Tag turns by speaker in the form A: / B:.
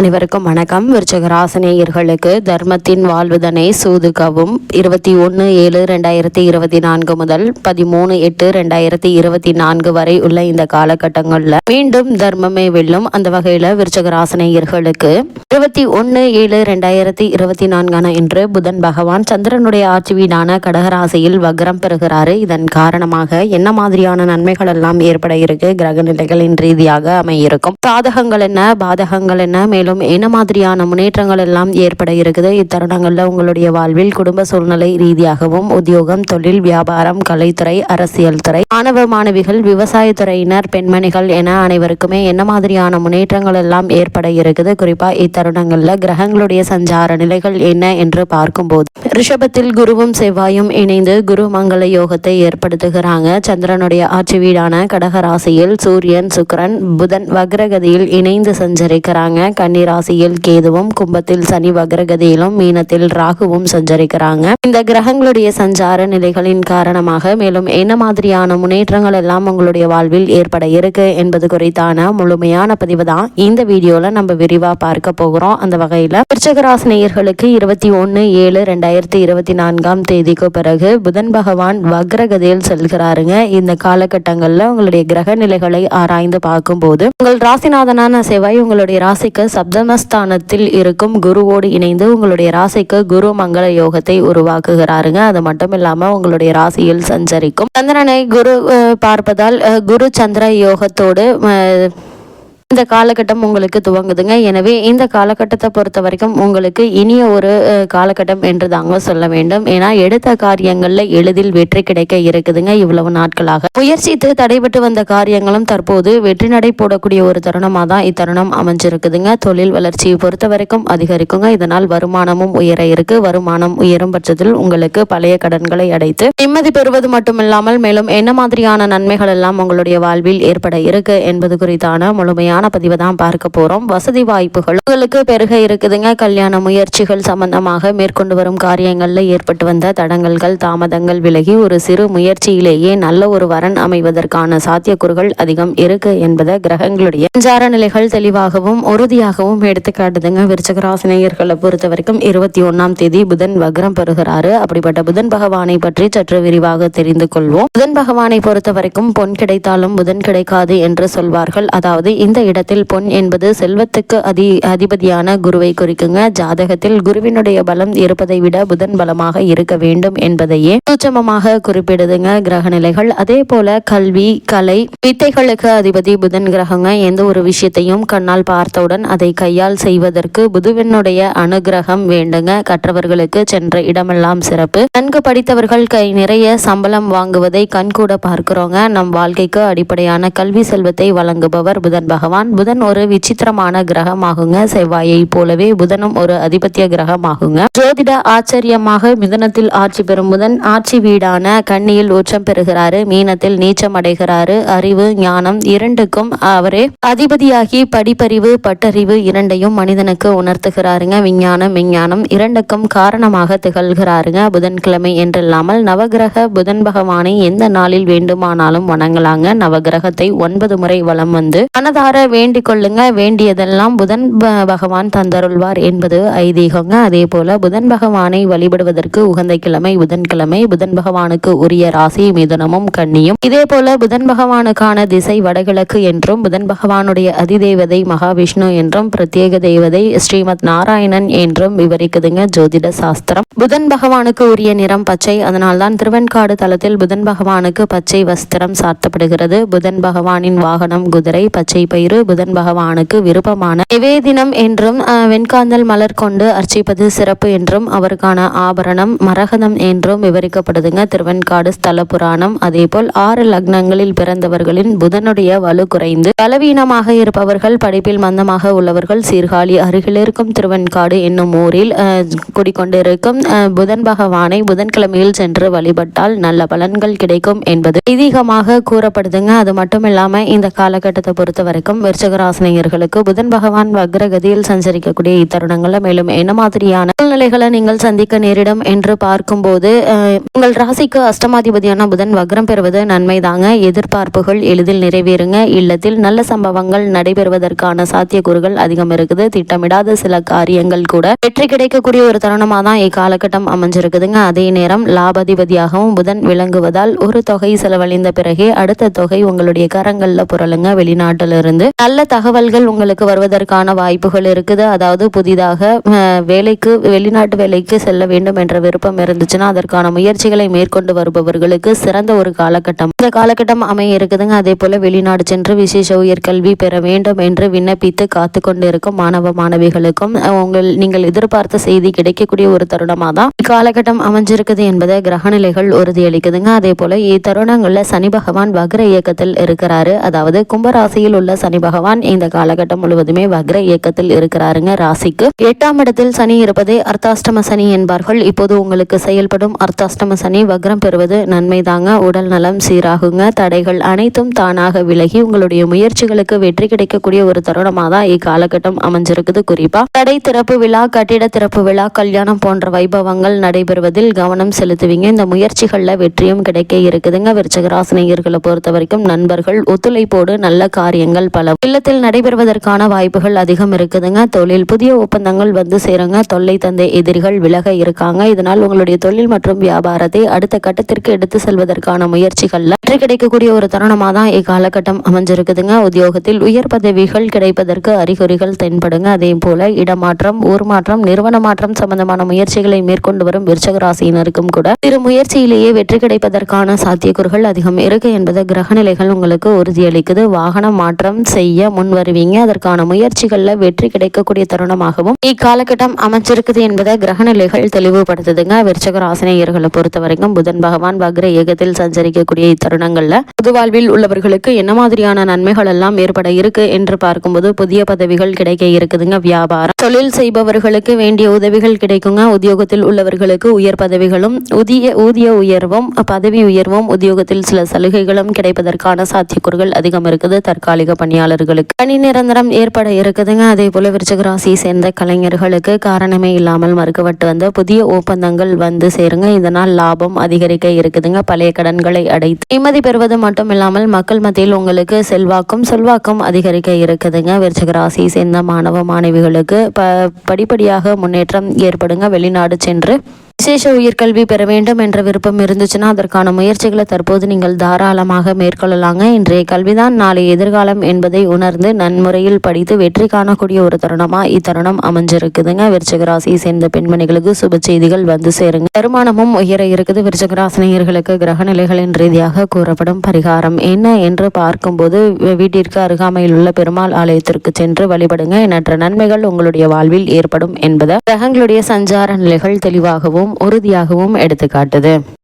A: அனைவருக்கும் வணக்கம். விருச்சகராசனேயர்களுக்கு தர்மத்தின் வாழ்வுதனை சூதுகவும் இருபத்தி ஒன்று ஏழு ரெண்டாயிரத்தி இருபத்தி நான்கு முதல் பதிமூணு எட்டு ரெண்டாயிரத்தி இருபத்தி நான்கு வரை உள்ள இந்த காலகட்டங்களில் மீண்டும் தர்மமே வெல்லும் அந்த வகையில் விருச்சகராசனேயர்களுக்கு இருபத்தி ஒன்று ஏழு ரெண்டாயிரத்தி இருபத்தி நான்கான இன்று புதன் பகவான் சந்திரனுடைய ஆட்சி வீடான கடகராசியில் வக்ரம் பெறுகிறாரு. இதன் காரணமாக என்ன மாதிரியான நன்மைகள் எல்லாம் ஏற்பட இருக்கு? கிரக நிலைகளின் ரீதியாக அமையிருக்கும். சாதகங்கள் என்ன? பாதகங்கள் என்ன? மேலும் என்ன மாதிரியான முன்னேற்றங்கள் எல்லாம் ஏற்பட இருக்குது? இத்தருணங்களில் உங்களுடைய வாழ்வில் குடும்ப சூழ்நிலை ரீதியாகவும் உத்தியோகம் தொழில் வியாபாரம் கலைத்துறை அரசியல் துறை மாணவ மாணவிகள் விவசாயத்துறையினர் பெண்மணிகள் என அனைவருக்குமே என்ன மாதிரியான முன்னேற்றங்கள் எல்லாம் ஏற்பட இருக்குது? குறிப்பாக இத்தருணங்களில் கிரகங்களுடைய சஞ்சார நிலைகள் என்ன என்று பார்க்கும்போது. ரிஷபத்தில் குருவும் செவ்வாயும் இணைந்து குரு மங்கள யோகத்தை ஏற்படுத்துகிறாங்க. சந்திரனுடைய ஆட்சி வீடான கடகராசியில் சூரியன் சுக்கரன் புதன் வக்ரகதியில் இணைந்து சஞ்சரிக்கிறாங்க. கன்னி ராசியில் கேதுவும் கும்பத்தில் சனி வக்ரகதியிலும் மீனத்தில் ராகுவும் சஞ்சரிக்கிறாங்க. இந்த கிரகங்களுடைய சஞ்சார நிலைகளின் காரணமாக மேலும் என்ன மாதிரியான முன்னேற்றங்கள் எல்லாம் உங்களுடைய வாழ்வில் ஏற்பட இருக்கு என்பது குறித்தான முழுமையான பதிவு தான் இந்த வீடியோல நம்ம விரிவா பார்க்க போகிறோம். அந்த வகையில விருச்சகராசினியர்களுக்கு இருபத்தி ஒன்னு ஏழு ரெண்டாயிரத்தி இருபத்தி நான்காம் தேதிக்கு பிறகு புதன் பகவான் வக்ரகதியில் செல்கிறாருங்க. இந்த காலகட்டங்களில் உங்களுடைய கிரக நிலைகளை ஆராய்ந்து பார்க்கும்போது உங்கள் ராசிநாதனான செவ்வாய் உங்களுடைய ராசிக்கு சப்தமஸ்தானத்தில் இருக்கும் குருவோடு இணைந்து உங்களுடைய ராசிக்கு குரு மங்கள யோகத்தை உருவாக்குகிறாருங்க. அது மட்டும் இல்லாம உங்களுடைய ராசியில் சஞ்சரிக்கும் சந்திரனை குரு அஹ், பார்ப்பதால் அஹ், குரு சந்திர யோகத்தோடு அஹ், இந்த காலகட்டம் உங்களுக்கு துவங்குதுங்க. எனவே இந்த காலகட்டத்தை பொறுத்த வரைக்கும் உங்களுக்கு இனிய ஒரு காலகட்டம் என்று தாங்க சொல்ல வேண்டும். ஏன்னா எடுத்த காரியங்களில் எளிதில் வெற்றி கிடைக்க இருக்குதுங்க இவ்வளவு நாட்களாக. முயற்சித்து தடைபட்டு வந்த காரியங்களும் தற்போது வெற்றி நடை போடக்கூடிய ஒரு தருணமாக தான் இத்தருணம் அமைஞ்சிருக்குதுங்க. தொழில் வளர்ச்சியை பொறுத்த வரைக்கும் அதிகரிக்குங்க. இதனால் வருமானமும் உயர இருக்கு. வருமானம் உயரும் பட்சத்தில் உங்களுக்கு பழைய கடன்களை அடைத்து நிம்மதி பெறுவது மட்டுமில்லாமல் மேலும் என்ன மாதிரியான நன்மைகள் எல்லாம் உங்களுடைய வாழ்வில் ஏற்பட இருக்கு என்பது குறித்தான முழுமையான பதிவை தான் பார்க்க போகிறோம் வசதி வாய்ப்புகள் உங்களுக்கு பெருக இருக்குதுங்க. கல்யாண முயற்சிகள் சம்பந்தமாக மேற்கொண்டு வரும் காரியங்களில் ஏற்பட்டு வந்த தடங்கல்கள் தாமதங்கள் விலகி ஒரு சிறு முயற்சியிலேயே நல்ல ஒரு வரன் அமைவதற்கான சாத்தியக்கூறுகள் அதிகம் இருக்கு என்பதை கிரகங்களுடைய சஞ்சார நிலைகள் தெளிவாகவும் உறுதியாகவும் எடுத்துக்காட்டுதுங்க. விருச்சகராசினியர்களை பொறுத்த வரைக்கும் இருபத்தி ஒன்னாம் தேதி புதன் வக்ரம் பெறுகிறாரு. அப்படிப்பட்ட புதன் பகவானை பற்றி சற்று விரிவாக தெரிந்து கொள்வோம். புதன் பகவானை பொறுத்த வரைக்கும் பொன் கிடைத்தாலும் புதன் கிடைக்காது என்று சொல்வார்கள். அதாவது இந்த இடத்தில் பொன் என்பது செல்வத்துக்கு அதி அதிபதியான குருவை குறிக்குங்க. ஜாதகத்தில் குருவினுடைய பலம் இருப்பதை விட புதன் பலமாக இருக்க வேண்டும் என்பதையே சூட்சமமாக குறிப்பிடுதுங்க கிரக நிலைகள் அதே போல கல்வி கலை வித்தைகளுக்கு அதிபதி புதன் கிரகங்க எந்த ஒரு விஷயத்தையும் கண்ணால் பார்த்தவுடன் அதை கையால் செய்வதற்கு புதுவினுடைய அனுகிரகம் வேண்டுங்க. கற்றவர்களுக்கு சென்ற இடமெல்லாம் சிறப்பு. நன்கு படித்தவர்கள் கை நிறைய சம்பளம் வாங்குவதை கண்கூட பார்க்கிறோங்க. நம் வாழ்க்கைக்கு அடிப்படையான கல்வி செல்வத்தை வழங்குபவர் புதன் பகவான். புதன் ஒரு விசித்திரமான கிரகமாகுங்க. செவ்வாயை போலவே புதனும் ஒரு அதிபத்திய கிரகமாகுங்க. ஜோதிட ஆச்சரியமாக மிதனத்தில் ஆட்சி பெறும் புதன் ஆட்சி வீடான கண்ணியில் உச்சம் பெறுகிறாரு மீனத்தில் நீச்சம் அடைகிறாரு அறிவு ஞானம் இரண்டுக்கும் அவரே அதிபதியாகி படிப்பறிவு பட்டறிவு இரண்டையும் மனிதனுக்கு உணர்த்துகிறாருங்க. விஞ்ஞானம் விஞ்ஞானம் இரண்டுக்கும் காரணமாக திகழ்கிறாருங்க. புதன்கிழமை என்றில்லாமல் நவகிரக புதன் பகவானை எந்த நாளில் வேண்டுமானாலும் வணங்கலாங்க. நவகிரகத்தை ஒன்பது முறை வலம் வந்து மனதார வேண்டிக் கொள்ளுங்க வேண்டியதெல்லாம் புதன் ப- பகவான் தந்தருள்வார் என்பது ஐதீகங்க. அதே போல புதன் பகவானை வழிபடுவதற்கு உகந்த கிழமை புதன்கிழமை. புதன் பகவானுக்கு உரிய ராசி மிதுனமும் கண்ணியும் இதே போல புதன் பகவானுக்கான திசை வடகிழக்கு என்றும் புதன் பகவானுடைய அதிதேவதை மகாவிஷ்ணு என்றும் பிரத்யேக தேவதை ஸ்ரீமத் நாராயணன் என்றும் விவரிக்குதுங்க ஜோதிட சாஸ்திரம். புதன் பகவானுக்கு உரிய நிறம் பச்சை. அதனால்தான் திருவெண்காடு தளத்தில் புதன் பகவானுக்கு பச்சை வஸ்திரம் சாத்தப்படுகிறது. புதன் பகவானின் வாகனம் குதிரை பச்சை பயிறு புதன் பகவானுக்கு விருப்பமான நிவேதினம் என்றும் வெண்காந்தல் மலர் கொண்டு அர்ச்சிப்பது சிறப்பு என்றும் அவருக்கான ஆபரணம் மரகதம் என்றும் விவரிக்கப்படுதுங்க. திருவெண்காடு ஸ்தல புராணம். அதேபோல் ஆறு லக்னங்களில் பிறந்தவர்களின் புதனுடைய வலு குறைந்து பலவீனமாக இருப்பவர்கள் படிப்பில் மந்தமாக உள்ளவர்கள் சீர்காழி அருகில் இருக்கும் திருவெண்காடு என்னும் ஊரில் குடிக்கொண்டிருக்கும் புதன் பகவானை புதன்கிழமையில் சென்று வழிபட்டால் நல்ல பலன்கள் கிடைக்கும் என்பது ஐதீகமாக கூறப்படுதுங்க. அது மட்டும் இல்லாம இந்த காலகட்டத்தை பொறுத்த வரைக்கும் விருச்சகராசினியர்களுக்கு புதன் பகவான் வக்ரகதியில் சஞ்சரிக்கக்கூடிய இத்தருணங்கள்ல மேலும் என்ன மாதிரியான சூழ்நிலைகளை நீங்கள் சந்திக்க நேரிடும் என்று பார்க்கும்போது உங்கள் ராசிக்கு அஷ்டமாதிபதியான புதன் வக்ரம் பெறுவது நன்மைதாங்க. எதிர்பார்ப்புகள் எளிதில் நிறைவேறுங்க. இல்லத்தில் நல்ல சம்பவங்கள் நடைபெறுவதற்கான சாத்தியக்கூறுகள் அதிகம் இருக்குது. திட்டமிடாத சில காரியங்கள் கூட வெற்றி கிடைக்கக்கூடிய ஒரு தருணமாக தான் இக்காலகட்டம் அமைஞ்சிருக்குதுங்க. அதே நேரம் லாபாதிபதியாகவும் புதன் விளங்குவதால் ஒரு தொகை செலவழிந்த பிறகே அடுத்த தொகை உங்களுடைய கரங்கள்ல புரளுங்க. வெளிநாட்டிலிருந்து நல்ல தகவல்கள் உங்களுக்கு வருவதற்கான வாய்ப்புகள் இருக்குது. அதாவது புதிதாக வேலைக்கு வெளிநாட்டு வேலைக்கு செல்ல வேண்டும் என்ற விருப்பம் இருந்துச்சுன்னா அதற்கான முயற்சிகளை மேற்கொண்டு வருபவர்களுக்கு சிறந்த ஒரு காலகட்டம். இந்த காலகட்டம் அமைய இருக்குதுங்க. அதே போல வெளிநாடு சென்று விசேஷ உயர்கல்வி பெற வேண்டும் என்று விண்ணப்பித்து காத்து கொண்டிருக்கும் மாணவ மாணவிகளுக்கும் உங்கள் நீங்கள் எதிர்பார்த்த செய்தி கிடைக்கக்கூடிய ஒரு தருணமாக தான் இக்காலகட்டம் அமைஞ்சிருக்குது என்பதை கிரகநிலைகள் உறுதியளிக்குதுங்க. அதே போல இத்தருணங்களில் சனி பகவான் வக்ர இயக்கத்தில் இருக்கிறாரு. அதாவது கும்பராசியில் உள்ள சனி பகவான் இந்த காலகட்டம் முழுவதுமே வக்ர இயக்கத்தில் இருக்கிறாருங்க ராசிக்கு. எட்டாம் இடத்தில் சனி இருப்பதே அர்த்தாஷ்டம சனி என்பார்கள். இப்போது உங்களுக்கு செயல்படும் அர்த்தாஷ்டம சனி வக்ரம் பெறுவது நன்மைதாங்க. உடல் நலம் சீராகுங்க. தடைகள் அனைத்தும் தானாக விலகி உங்களுடைய முயற்சிகளுக்கு வெற்றி கிடைக்கக்கூடிய ஒரு தருணமாக தான் இக்காலகட்டம் அமைஞ்சிருக்குது குறிப்பா. தடை திறப்பு விழா கட்டிட திறப்பு விழா கல்யாணம் போன்ற வைபவங்கள் நடைபெறுவதில் கவனம் செலுத்துவீங்க. இந்த முயற்சிகள்ல வெற்றியும் கிடைக்க இருக்குதுங்க. விருச்சகராசினியர்களை பொறுத்த வரைக்கும் நண்பர்கள் ஒத்துழைப்போடு நல்ல காரியங்கள் பல இல்லத்தில் நடைபெறுவதற்கான வாய்ப்புகள் அதிகம் இருக்குதுங்க. தொழில் புதிய ஒப்பந்தங்கள் வந்து சேருங்க. தொல்லை தந்த எதிரிகள் விலக இருக்காங்க. இதனால் உங்களுடைய தொழில் மற்றும் வியாபாரத்தை அடுத்த கட்டத்திற்கு எடுத்து செல்வதற்கான முயற்சிகள்ல வெற்றி கிடைக்கக்கூடிய ஒரு தருணமாக தான் இக்காலகட்டம் அமைஞ்சிருக்குதுங்க. உத்தியோகத்தில் உயர் பதவிகள் கிடைப்பதற்கு அறிகுறிகள் தென்படுங்க. அதே போல இடமாற்றம் ஊர் மாற்றம் நிறுவன மாற்றம் சம்பந்தமான முயற்சிகளை மேற்கொண்டு வரும் விருச்சக ராசியினருக்கும் கூட சிறு முயற்சியிலேயே வெற்றி கிடைப்பதற்கான சாத்தியக்கூறுகள் அதிகம் இருக்கு என்பது கிரகநிலைகள் உங்களுக்கு உறுதியளிக்குது. வாகன மாற்றம் செய்ய முன் வருவீங்க அதற்கான முயற்சிகள்ல வெற்றி கிடைக்கக்கூடிய தருணமாகவும் இக்காலகட்டம் அமைஞ்சிருக்குது என்பதை கிரகநிலைகள் தெளிவுபடுத்துதுங்க. விருச்சக ராசினியர்களை பொறுத்த வரைக்கும் புதன் பகவான் வக்ர ஏகத்தில் சஞ்சரிக்கக்கூடிய இத்தருணங்கள்ல பொதுவாழ்வில் உள்ளவர்களுக்கு என்ன மாதிரியான நன்மைகள் எல்லாம் ஏற்பட இருக்கு என்று பார்க்கும்போது புதிய பதவிகள் கிடைக்க இருக்குதுங்க. வியாபாரம். தொழில் செய்பவர்களுக்கு வேண்டிய உதவிகள் கிடைக்குங்க. உத்தியோகத்தில் உள்ளவர்களுக்கு உயர் பதவிகளும் ஊதிய ஊதிய உயர்வும் பதவி உயர்வும் உத்தியோகத்தில் சில சலுகைகளும் கிடைப்பதற்கான சாத்தியக்கூறுகள் அதிகம் இருக்குது. தற்காலிக பணியாளர் பணியாளர்களுக்கு பணி நிரந்தரம் ஏற்பட இருக்குதுங்க. அதே போல விருச்சிக ராசியை சேர்ந்த கலைஞர்களுக்கு காரணமே இல்லாமல் மறுக்கப்பட்டு வந்த புதிய ஒப்பந்தங்கள் வந்து சேருங்க. இதனால் லாபம் அதிகரிக்க இருக்குதுங்க. பழைய கடன்களை அடைத்து நிம்மதி பெறுவது மட்டும் இல்லாமல் மக்கள் மத்தியில் உங்களுக்கு செல்வாக்கும் செல்வாக்கும் அதிகரிக்க இருக்குதுங்க. விருச்சிக ராசியை சேர்ந்த மாணவ மாணவிகளுக்கு ப படிப்படியாக முன்னேற்றம் ஏற்படுங்க. வெளிநாடு சென்று விசேஷ உயர்கல்வி பெற வேண்டும் என்ற விருப்பம் இருந்துச்சுன்னா அதற்கான முயற்சிகளை தற்போது நீங்கள் தாராளமாக மேற்கொள்ளலாங்க. இன்றைய கல்விதான் நாளை எதிர்காலம் என்பதை உணர்ந்து நன்முறையில் படித்து வெற்றி காணக்கூடிய ஒரு தருணமா இத்தருணம் அமைஞ்சிருக்குதுங்க. விருச்சகராசியை சேர்ந்த பெண்மணிகளுக்கு சுப செய்திகள் வந்து சேருங்க. வருமானமும் உயர இருக்குது. விருச்சகராசினியர்களுக்கு கிரகநிலைகளின் கிரக நிலைகளின் ரீதியாக கூறப்படும் பரிகாரம் என்ன என்று பார்க்கும்போது வீட்டிற்கு அருகாமையில் உள்ள பெருமாள் ஆலயத்திற்கு சென்று வழிபடுங்க. எண்ணற்ற நன்மைகள் உங்களுடைய வாழ்வில் ஏற்படும் என்பதை கிரகங்களுடைய சஞ்சார நிலைகள் தெளிவாகவும் உறுதியாகவும் எடுத்துக்காட்டுது.